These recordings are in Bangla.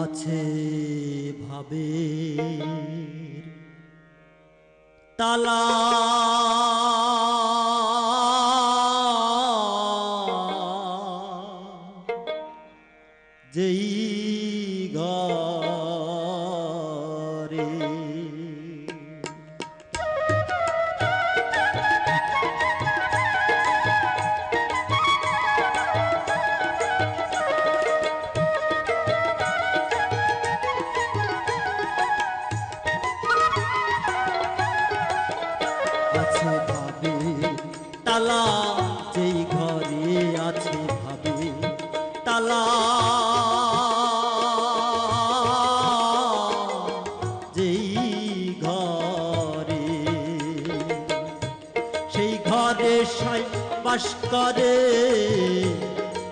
আছে ভাবে তালা। যেই গা ভাবে তালা যেই ঘরে আছে ভাবে। তালা যেই ঘরে। সেই ঘরে সাই বাস করে।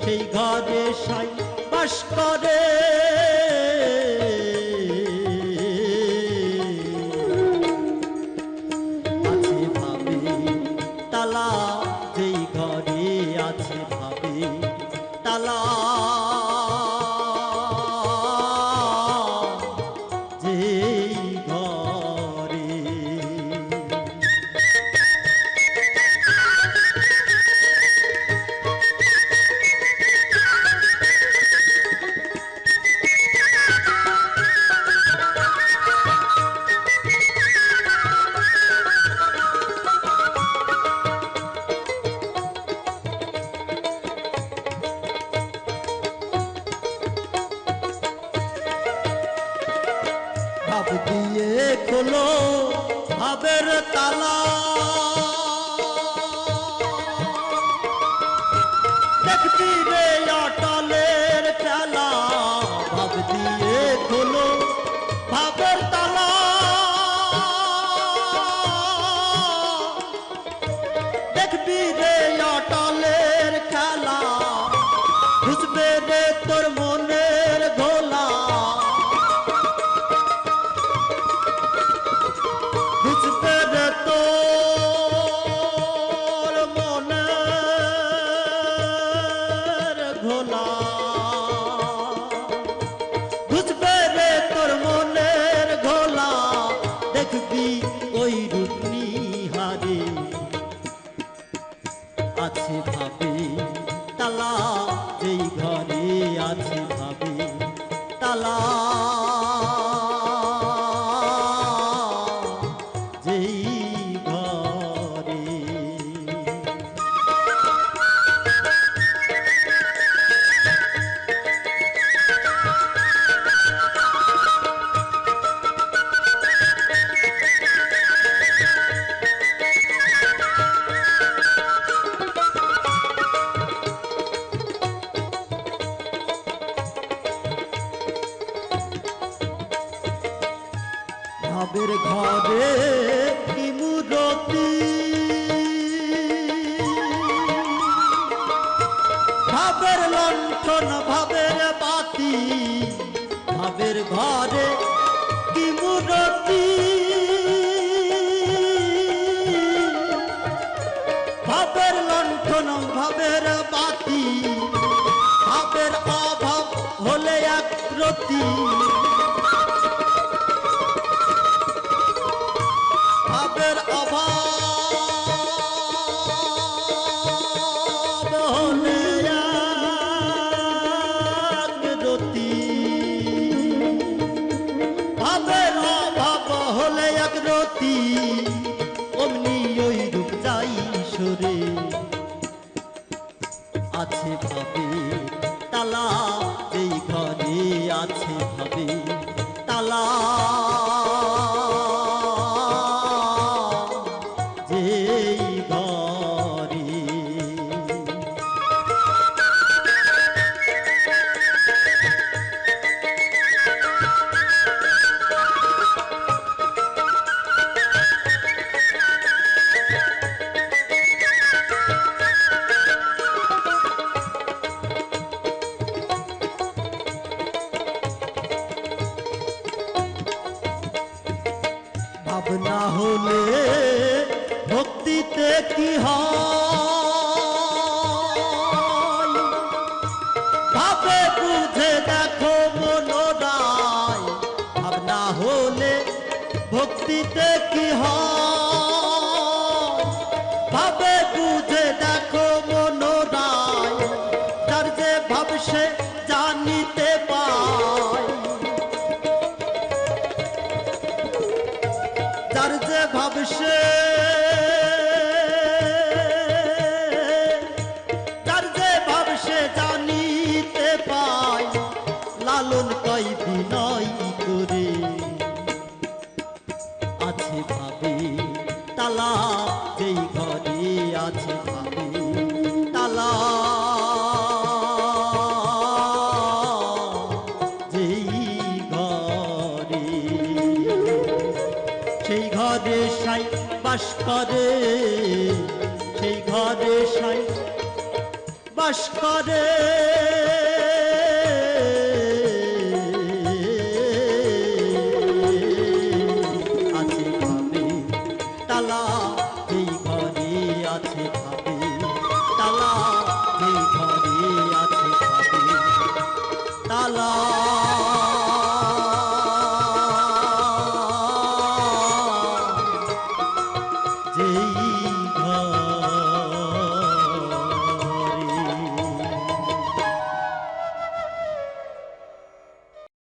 সেই ঘরে সাই বাস করে। খোলো ভাবের তালা। দেখবি দেখবি ওই রূপনি হারে। আছে ভাবে তালা যেই ঘরে আছে ভাবে তালা ভাবের ঘরে কি মুরতি? ভাবের লণ্ঠন ভাবের বাতি ভাবের ঘরে ভাবে তালা এই ঘরে আছে ভাবি তালা না হলে ভক্তিতে কি ভাবে বুঝে দেখো মনোরায় ভাব না হলে ভক্তিতে কি ভাবে বুঝে দেখো মনোরায় তার যে ভাবসে সে তার যে ভাব সে জানিতে পায় লালন বাস করে সেই ঘরে সাই বাস করে।